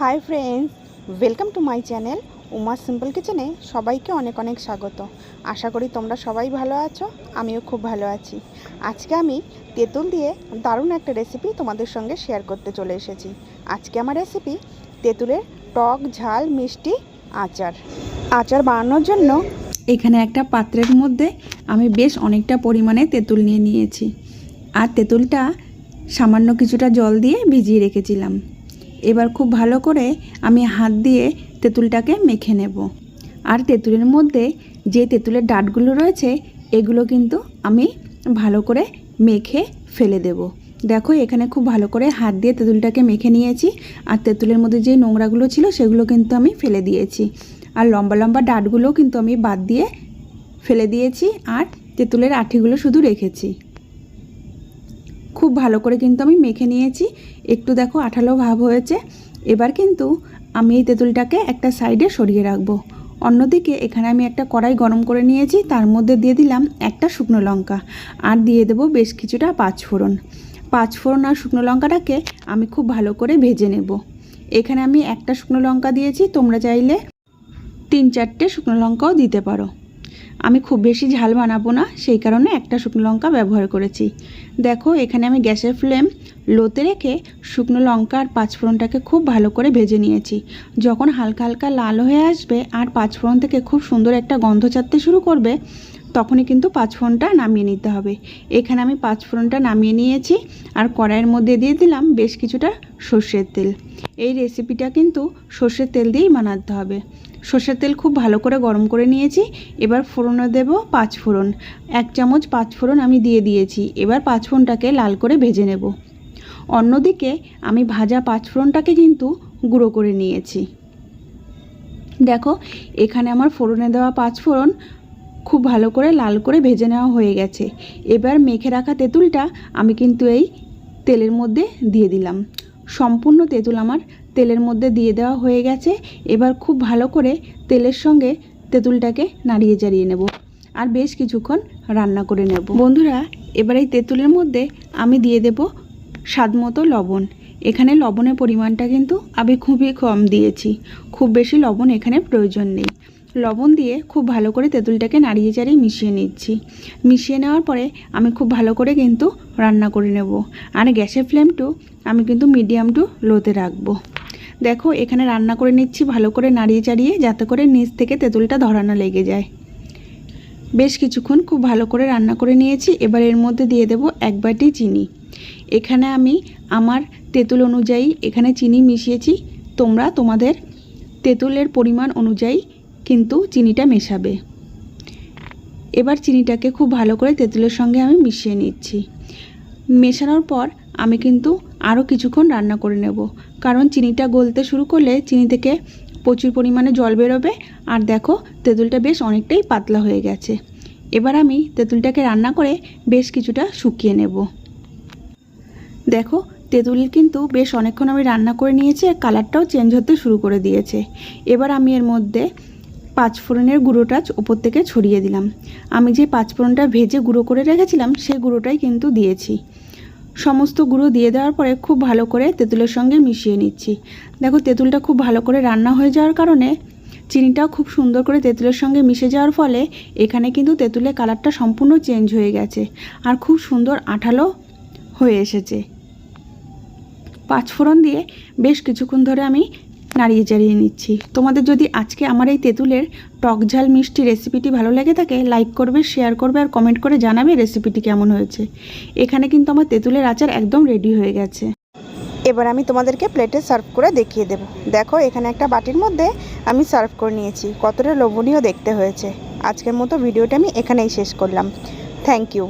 Hi friends welcome to my channel Uma simple কিচেনে সবাইকে অনেক অনেক স্বাগত। আশা করি তোমরা সবাই ভালো আছো, আমিও খুব ভালো আছি। আজকে আমি তেঁতুল দিয়ে দারুণ একটা রেসিপি তোমাদের সঙ্গে শেয়ার করতে চলে এসেছি। আজকে আমার রেসিপি তেঁতুলের টক, ঝাল, মিষ্টি, আচার। আচার বানানোর জন্য এখানে একটা পাত্রের মধ্যে আমি বেশ অনেকটা পরিমাণে তেঁতুল নিয়ে নিয়েছি। আর তেঁতুলটা সামান্য কিছুটা জল দিয়ে ভিজিয়ে রেখেছিলাম। এবার খুব ভালো করে আমি হাত দিয়ে তেঁতুলটাকে মেখে নেব। আর তেঁতুলের মধ্যে যে তেঁতুলের ডাঁটগুলো রয়েছে, এগুলো কিন্তু আমি ভালো করে মেখে ফেলে দেব। দেখো, এখানে খুব ভালো করে হাত দিয়ে তেঁতুলটাকে মেখে নিয়েছি। আর তেঁতুলের মধ্যে যে নোংরাগুলো ছিল, সেগুলো কিন্তু আমি ফেলে দিয়েছি। আর লম্বা লম্বা ডাঁটগুলোও কিন্তু আমি বাদ দিয়ে ফেলে দিয়েছি। আর তেঁতুলের আঠিগুলো শুধু রেখেছি। খুব ভালো করে কিন্তু আমি মেখে নিয়েছি। একটু দেখো আঠালো ভাব হয়েছে। এবার কিন্তু আমি এই তেঁতুলটাকে একটা সাইডে সরিয়ে রাখব। অন্যদিকে এখানে আমি একটা কড়াই গরম করে নিয়েছি, তার মধ্যে দিয়ে দিলাম একটা শুকনো লঙ্কা আর দিয়ে দেবো বেশ কিছুটা পাঁচফোড়ন। পাঁচফোড়ন আর শুকনো লঙ্কাটাকে আমি খুব ভালো করে ভেজে নেব। এখানে আমি একটা শুকনো লঙ্কা দিয়েছি, তোমরা চাইলে তিন চারটে শুকনো লঙ্কাও দিতে পারো। আমি খুব বেশি ঝাল বানাবো না, সেই কারণে একটা শুকনো লঙ্কা ব্যবহার করেছি। দেখো, এখানে আমি গ্যাসের ফ্লেম লোতে রেখে শুকনো লঙ্কা আর পাঁচফোড়নটাকে খুব ভালো করে ভেজে নিয়েছি। যখন হালকা হালকা লাল হয়ে আসবে আর পাঁচফোড়ন থেকে খুব সুন্দর একটা গন্ধ ছাড়তে শুরু করবে তখনই কিন্তু পাঁচফোড়নটা নামিয়ে নিতে হবে। এখানে আমি পাঁচফোড়নটা নামিয়ে নিয়েছি আর কড়াইয়ের মধ্যে দিয়ে দিলাম বেশ কিছুটা সর্ষের তেল। এই রেসিপিটা কিন্তু সর্ষের তেল দিয়েই বানাতে হবে। সর্ষের তেল খুব ভালো করে গরম করে নিয়েছি। এবার ফোড়নে দেব পাঁচ ফোড়ন। এক চামচ পাঁচ ফোড়ন আমি দিয়ে দিয়েছি। এবার পাঁচ ফোড়নটাকে লাল করে ভেজে নেব। অন্যদিকে আমি ভাজা পাঁচ ফোড়নটাকে কিন্তু গুঁড়ো করে নিয়েছি। দেখো, এখানে আমার ফোড়নে দেওয়া পাঁচ ফোড়ন খুব ভালো করে লাল করে ভেজে নেওয়া হয়ে গেছে। এবার মেখে রাখা তেঁতুলটা আমি কিন্তু এই তেলের মধ্যে দিয়ে দিলাম। সম্পূর্ণ তেঁতুল আমার তেলের মধ্যে দিয়ে দেওয়া হয়ে গেছে। এবার খুব ভালো করে তেলের সঙ্গে তেঁতুলটাকে নাড়িয়ে চাড়িয়ে নেব আর বেশ কিছুক্ষণ রান্না করে নেব। বন্ধুরা, এবার এই তেঁতুলের মধ্যে আমি দিয়ে দেব স্বাদ মতো লবণ। এখানে লবণের পরিমাণটা কিন্তু আমি খুবই কম দিয়েছি। খুব বেশি লবণ এখানে প্রয়োজন নেই। লবণ দিয়ে খুব ভালো করে তেঁতুলটাকে নাড়িয়ে চাড়িয়ে মিশিয়ে নিচ্ছি। মিশিয়ে নেওয়ার পরে আমি খুব ভালো করে কিন্তু রান্না করে নেব। আর গ্যাসের ফ্লেমটু আমি কিন্তু মিডিয়াম টু লোতে রাখব। দেখো, এখানে রান্না করে নিচ্ছি ভালো করে নাড়িয়ে চাড়িয়ে যাতে করে নিচ থেকে তেঁতুলটা ধরানো লেগে যায়। বেশ কিছুক্ষণ খুব ভালো করে রান্না করে নিয়েছি। এবার এর মধ্যে দিয়ে দেব এক বাটি চিনি। এখানে আমি আমার তেঁতুল অনুযায়ী এখানে চিনি মিশিয়েছি। তোমরা তোমাদের তেঁতুলের পরিমাণ অনুযায়ী কিন্তু চিনিটা মেশাবে। এবার চিনিটাকে খুব ভালো করে তেঁতুলের সঙ্গে আমি মিশিয়ে নিচ্ছি। মেশানোর পর আমি কিন্তু আরও কিছুক্ষণ রান্না করে নেব। কারণ চিনিটা গলতে শুরু করলে চিনি থেকে প্রচুর পরিমাণে জল বেরোবে। আর দেখো, তেঁতুলটা বেশ অনেকটাই পাতলা হয়ে গেছে। এবার আমি তেঁতুলটাকে রান্না করে বেশ কিছুটা শুকিয়ে নেব। দেখো, তেঁতুল কিন্তু বেশ অনেকক্ষণ আমি রান্না করে নিয়েছি আর কালারটাও চেঞ্জ হতে শুরু করে দিয়েছে। এবার আমি এর মধ্যে পাঁচফোড়নের গুঁড়োটা ওপর থেকে ছড়িয়ে দিলাম। আমি যে পাঁচফোড়নটা ভেজে গুঁড়ো করে রেখেছিলাম, সেই গুঁড়োটাই কিন্তু দিয়েছি। সমস্ত গুঁড়ো দিয়ে দেওয়ার পরে খুব ভালো করে তেঁতুলের সঙ্গে মিশিয়ে নিচ্ছি। দেখো, তেঁতুলটা খুব ভালো করে রান্না হয়ে যাওয়ার কারণে চিনিটাও খুব সুন্দর করে তেঁতুলের সঙ্গে মিশে যাওয়ার ফলে এখানে কিন্তু তেঁতুলের কালারটা সম্পূর্ণ চেঞ্জ হয়ে গেছে আর খুব সুন্দর আঠালো হয়ে এসেছে। পাঁচফোড়ন দিয়ে বেশ কিছুক্ষণ ধরে আমি নাড়িয়ে চাড়িয়ে নিচ্ছি। তোমাদের যদি আজকে আমার এই তেঁতুলের টক ঝাল মিষ্টি রেসিপিটি ভালো লেগে থাকে, লাইক করবে, শেয়ার করবে আর কমেন্ট করে জানাবে রেসিপিটি কেমন হয়েছে। এখানে কিন্তু আমার তেঁতুলের আচার একদম রেডি হয়ে গেছে। এবার আমি তোমাদেরকে প্লেটে সার্ভ করে দেখিয়ে দেব। দেখো, এখানে একটা বাটির মধ্যে আমি সার্ভ করে নিয়েছি। কতটা লোভনীয় দেখতে হয়েছে। আজকের মতো ভিডিওটা আমি এখানেই শেষ করলাম। Thank you.